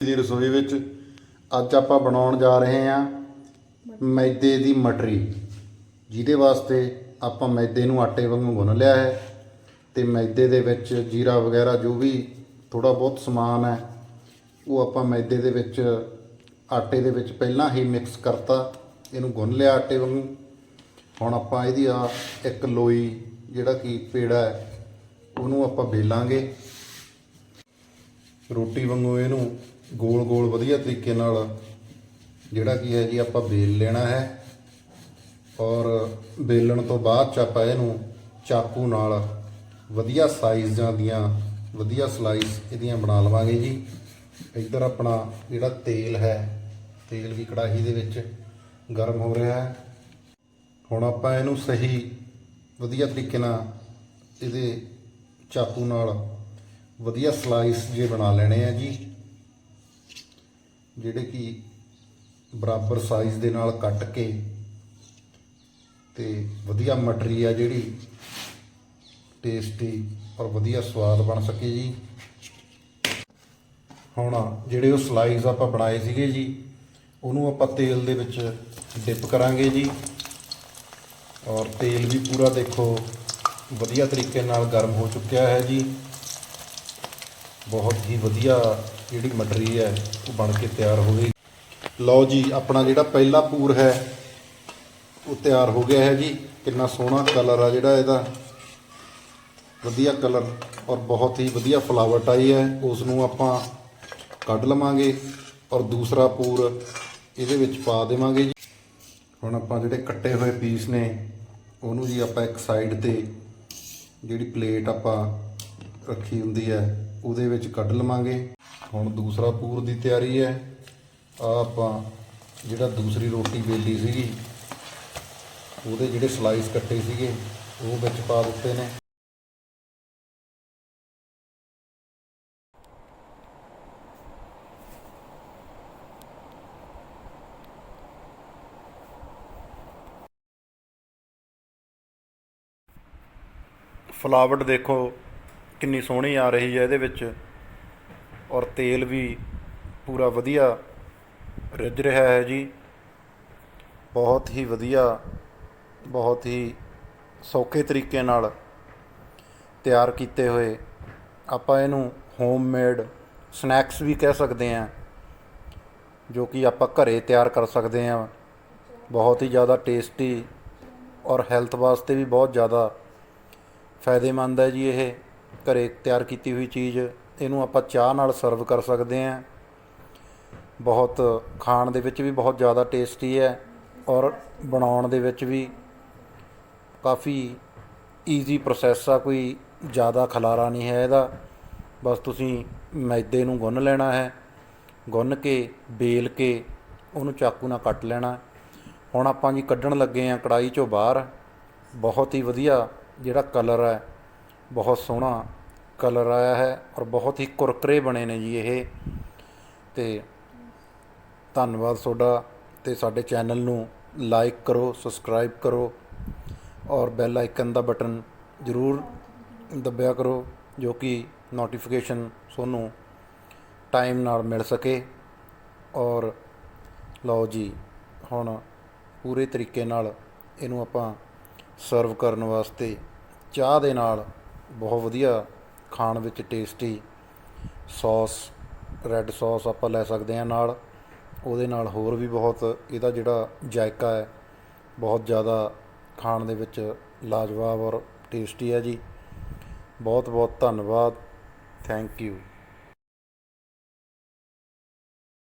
ਦੀ ਰਸੋਈ ਵਿੱਚ ਅੱਜ ਆਪਾਂ ਬਣਾਉਣ ਜਾ ਰਹੇ ਹਾਂ ਮੈਦੇ ਦੀ ਮਟਰੀ। ਜਿਹਦੇ ਵਾਸਤੇ ਆਪਾਂ ਮੈਦੇ ਨੂੰ ਆਟੇ ਵਾਂਗੂ ਗੁੰਨ ਲਿਆ ਹੈ ਤੇ ਮੈਦੇ ਦੇ ਵਿੱਚ ਜੀਰਾ ਵਗੈਰਾ ਜੋ ਵੀ ਥੋੜਾ ਬਹੁਤ ਸਮਾਨ ਹੈ, ਉਹ ਆਪਾਂ ਮੈਦੇ ਦੇ ਵਿੱਚ, ਆਟੇ ਦੇ ਵਿੱਚ ਪਹਿਲਾਂ ਹੀ ਮਿਕਸ ਕਰਤਾ, ਇਹਨੂੰ ਗੁੰਨ ਲਿਆ ਆਟੇ ਵਾਂਗੂ। ਹੁਣ ਆਪਾਂ ਇਹਦੀ ਆ ਇੱਕ ਲੋਈ ਜਿਹੜਾ ਕਿ ਪੇੜਾ ਹੈ, ਉਹਨੂੰ ਆਪਾਂ ਬੇਲਾਂਗੇ ਰੋਟੀ ਵਾਂਗੂ ਇਹਨੂੰ ਗੋਲ ਗੋਲ ਵਧੀਆ ਤਰੀਕੇ ਨਾਲ ਜਿਹੜਾ ਕੀ ਹੈ ਜੀ ਆਪਾਂ ਬੇਲ ਲੈਣਾ ਹੈ ਔਰ ਬੇਲਣ ਤੋਂ ਬਾਅਦ ਚ ਆਪਾਂ ਇਹਨੂੰ ਚਾਕੂ ਨਾਲ ਵਧੀਆ ਸਾਈਜ਼ਾਂ ਦੀਆਂ, ਵਧੀਆ ਸਲਾਈਸ ਇਹਦੀਆਂ ਬਣਾ ਲਵਾਂਗੇ ਜੀ। ਇੱਧਰ ਆਪਣਾ ਜਿਹੜਾ ਤੇਲ ਹੈ, ਤੇਲ ਵੀ ਕੜਾਹੀ ਦੇ ਵਿੱਚ ਗਰਮ ਹੋ ਰਿਹਾ ਹੈ। ਹੁਣ ਆਪਾਂ ਇਹਨੂੰ ਸਹੀ ਵਧੀਆ ਤਰੀਕੇ ਨਾਲ ਇਹਦੇ ਚਾਕੂ ਨਾਲ ਵਧੀਆ ਸਲਾਈਸ ਜੇ ਬਣਾ ਲੈਣੇ ਆ ਜੀ। ਜਿਹੜੇ ਕਿ ਬਰਾਬਰ ਸਾਈਜ਼ ਦੇ ਨਾਲ ਕੱਟ ਕੇ ਤੇ ਵਧੀਆ ਮਟਰੀ ਆ ਜਿਹੜੀ ਟੇਸਟੀ ਔਰ ਵਧੀਆ ਸਵਾਦ ਬਣ ਸਕੇ ਜੀ। ਹੁਣ ਜਿਹੜੇ ਉਹ ਸਲਾਈਸ ਆਪਾਂ ਬਣਾਏ ਸੀਗੇ ਜੀ, ਉਹਨੂੰ ਆਪਾਂ ਤੇਲ ਦੇ ਵਿੱਚ ਡਿਪ ਕਰਾਂਗੇ ਜੀ। ਔਰ ਤੇਲ ਵੀ ਪੂਰਾ ਦੇਖੋ, ਵਧੀਆ ਤਰੀਕੇ ਨਾਲ ਗਰਮ ਹੋ ਚੁੱਕਿਆ ਹੈ ਜੀ। ਬਹੁਤ ਹੀ ਵਧੀਆ ਜਿਹੜੀ ਮਟਰੀ ਹੈ, ਉਹ ਬਣ ਕੇ ਤਿਆਰ ਹੋ ਗਈ। ਲਓ ਜੀ, ਆਪਣਾ ਜਿਹੜਾ ਪਹਿਲਾ ਪੂਰ ਹੈ, ਉਹ ਤਿਆਰ ਹੋ ਗਿਆ ਹੈ ਜੀ। ਕਿੰਨਾ ਸੋਹਣਾ ਕਲਰ ਆ ਜਿਹੜਾ ਇਹਦਾ। ਵਧੀਆ ਕਲਰ ਔਰ ਬਹੁਤ ਹੀ ਵਧੀਆ ਫਲਾਵਟ ਆਈ ਹੈ। ਉਸ ਨੂੰ ਆਪਾਂ ਕੱਢ ਲਵਾਂਗੇ ਔਰ ਦੂਸਰਾ ਪੂਰ ਇਹਦੇ ਵਿੱਚ ਪਾ ਦੇਵਾਂਗੇ ਜੀ। ਹੁਣ ਆਪਾਂ ਜਿਹੜੇ ਕੱਟੇ ਹੋਏ ਪੀਸ ਨੇ, ਉਹਨੂੰ ਜੀ ਆਪਾਂ ਇੱਕ ਸਾਈਡ ਤੇ ਜਿਹੜੀ ਪਲੇਟ ਆਪਾਂ ਰੱਖੀ ਹੁੰਦੀ ਹੈ ਉਹਦੇ ਵਿੱਚ ਕੱਢ ਲਵਾਂਗੇ। ਹੁਣ ਦੂਸਰਾ ਪੂਰ ਦੀ ਤਿਆਰੀ ਹੈ। ਆ ਆਪਾਂ ਜਿਹੜਾ ਦੂਸਰੀ ਰੋਟੀ ਵੇਲੀ ਸੀਗੀ, ਉਹਦੇ ਜਿਹੜੇ ਸਲਾਈਸ ਕੱਟੇ ਸੀਗੇ, ਉਹ ਵਿੱਚ ਪਾ ਦਿੱਤੇ ਨੇ। ਫਲਾਵਟ ਦੇਖੋ। ਕਿੰਨੀ ਸੋਹਣੀ ਆ ਰਹੀ ਹੈ ਇਹਦੇ ਵਿੱਚ। ਔਰ ਤੇਲ ਵੀ ਪੂਰਾ ਵਧੀਆ ਰਿੱਝ ਰਿਹਾ ਹੈ ਜੀ। ਬਹੁਤ ਹੀ ਵਧੀਆ, ਬਹੁਤ ਹੀ ਸੌਖੇ ਤਰੀਕੇ ਨਾਲ ਤਿਆਰ ਕੀਤੇ ਹੋਏ ਆਪਾਂ ਇਹਨੂੰ ਹੋਮਮੇਡ ਸਨੈਕਸ ਵੀ ਕਹਿ ਸਕਦੇ ਹਾਂ, ਜੋ ਕਿ ਆਪਾਂ ਘਰੇ ਤਿਆਰ ਕਰ ਸਕਦੇ ਹਾਂ। ਬਹੁਤ ਹੀ ਜ਼ਿਆਦਾ ਟੇਸਟੀ ਔਰ ਹੈਲਥ ਵਾਸਤੇ ਵੀ ਬਹੁਤ ਜ਼ਿਆਦਾ ਫਾਇਦੇਮੰਦ ਹੈ ਜੀ ਇਹ। ਘਰੇ ਤਿਆਰ ਕੀਤੀ ਹੋਈ ਚੀਜ਼, ਇਹਨੂੰ ਆਪਾਂ ਚਾਹ ਨਾਲ ਸਰਵ ਕਰ ਸਕਦੇ ਹਾਂ। ਬਹੁਤ ਖਾਣ ਦੇ ਵਿੱਚ ਵੀ ਬਹੁਤ ਜ਼ਿਆਦਾ ਟੇਸਟੀ ਹੈ ਔਰ ਬਣਾਉਣ ਦੇ ਵਿੱਚ ਵੀ ਕਾਫੀ ਈਜ਼ੀ ਪ੍ਰੋਸੈਸ ਆ, ਕੋਈ ਜ਼ਿਆਦਾ ਖਲਾਰਾ ਨਹੀਂ ਹੈ ਇਹਦਾ। ਬਸ ਤੁਸੀਂ ਮੈਦੇ ਨੂੰ ਗੁੰਨ ਲੈਣਾ ਹੈ, ਗੁੰਨ ਕੇ, ਬੇਲ ਕੇ ਉਹਨੂੰ ਚਾਕੂ ਨਾਲ ਕੱਟ ਲੈਣਾ। ਹੁਣ ਆਪਾਂ ਜੀ ਕੱਢਣ ਲੱਗੇ ਆ ਕੜਾਈ ਚੋਂ ਬਾਹਰ। ਬਹੁਤ ਹੀ ਵਧੀਆ ਜਿਹੜਾ ਕਲਰ ਹੈ ਬਹੁਤ ਸੋਹਣਾ ਕਲਰ ਆਇਆ ਹੈ ਔਰ ਬਹੁਤ ਹੀ ਕੁਰਕਰੇ ਬਣੇ ਨੇ ਜੀ ਇਹ। ਤੇ ਧੰਨਵਾਦ ਤੁਹਾਡਾ ਤੇ ਸਾਡੇ ਚੈਨਲ ਨੂੰ ਲਾਈਕ ਕਰੋ, ਸਬਸਕ੍ਰਾਈਬ ਕਰੋ ਔਰ ਬੈਲ ਆਈਕਨ ਦਾ ਬਟਨ ਜ਼ਰੂਰ ਦਬਿਆ ਕਰੋ ਜੋ ਕਿ ਨੋਟੀਫਿਕੇਸ਼ਨ ਤੁਹਾਨੂੰ ਟਾਈਮ ਨਾਲ ਮਿਲ ਸਕੇ। ਔਰ ਲਓ ਜੀ, ਹੁਣ ਪੂਰੇ ਤਰੀਕੇ ਨਾਲ ਇਹਨੂੰ ਆਪਾਂ ਸਰਵ ਕਰਨ ਵਾਸਤੇ ਚਾਹ ਦੇ ਨਾਲ ਬਹੁਤ ਵਧੀਆ ਖਾਣ ਵਿੱਚ ਟੇਸਟੀ ਸੌਸ ਰੈੱਡ ਸੌਸ ਆਪਾਂ ਲੈ ਸਕਦੇ ਹਾਂ ਨਾਲ। ਉਹਦੇ ਨਾਲ ਹੋਰ ਵੀ ਬਹੁਤ ਇਹਦਾ ਜਿਹੜਾ ਜਾਇਕਾ ਹੈ, ਬਹੁਤ ਜ਼ਿਆਦਾ ਖਾਣ ਦੇ ਵਿੱਚ ਲਾਜਵਾਬ ਔਰ ਟੇਸਟੀ ਹੈ ਜੀ। ਬਹੁਤ ਬਹੁਤ ਧੰਨਵਾਦ। Thank you